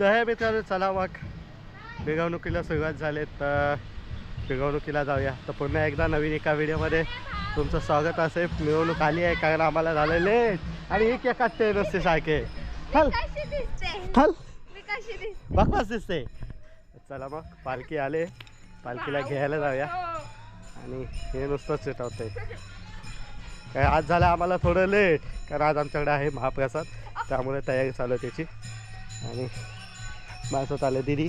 तर हे मित्रांनो चला मग. मिरवणुकीला सुरुवात झाली तर मिरवणुकीला जाऊया. तर पुन्हा एकदा नवीन एका व्हिडिओमध्ये तुमचं स्वागत असेल मिरवणूक आली आहे कारण आम्हाला झालं लेट. आणि एक एकाच ते नसते सारखे चल मी कशी दिसते. चला मग पालखी आले. पालखीला घ्यायला जाऊया. आणि हे नुसतंच चिटवते. काय आज झालं आम्हाला थोडं लेट कारण आज आमच्याकडे आहे महाप्रसाद. त्यामुळे तयारी चालू आहे त्याची. आणि माझ्यासोबत आलं दिदी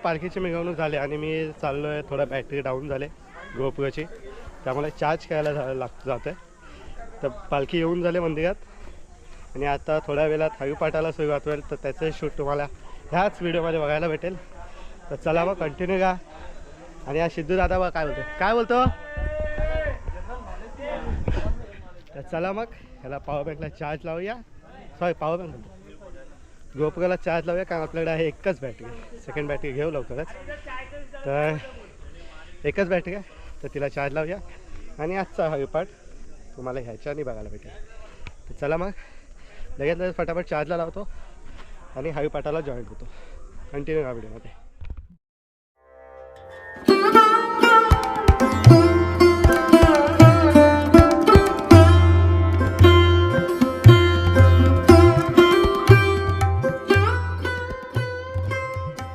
पालखीची मिरवणूक झाली आणि मी चाललो आहे थोडा बॅटरी डाऊन झाले गोपुराची. त्यामुळे चार्ज करायला जा लाग जात आहे तर पालखी येऊन झाले मंदिरात. आणि आता थोड्या वेळात हरिपाठाला सुरुवात होईल तर त्याचं शूट तुम्हाला ह्याच व्हिडिओमध्ये बघायला भेटेल. तर चला मग कंटिन्यू का आणि हा सिद्धू दादा बघ काय बोलतो काय बोलतो? तर चला मग ह्याला पॉवर बँकला चार्ज लावूया. सॉरी पॉवर बँक म्हणतो. गोपुराला चार्ज लावूया कारण आपल्याकडे आहे एकच बॅटरी सेकंड बॅटरी घेऊ लवकरच. तर एकच बॅटरी आहे तर तिला चार्ज लावूया. आणि आजचा हरिपाठ तुम्हाला ह्याच्याने बघायला भेटेल. तर चला मग लगेच लगेच फटाफट चार्जला लावतो आणि हरिपाठाला जॉईन होतो कंटिन्यू हा व्हिडिओमध्ये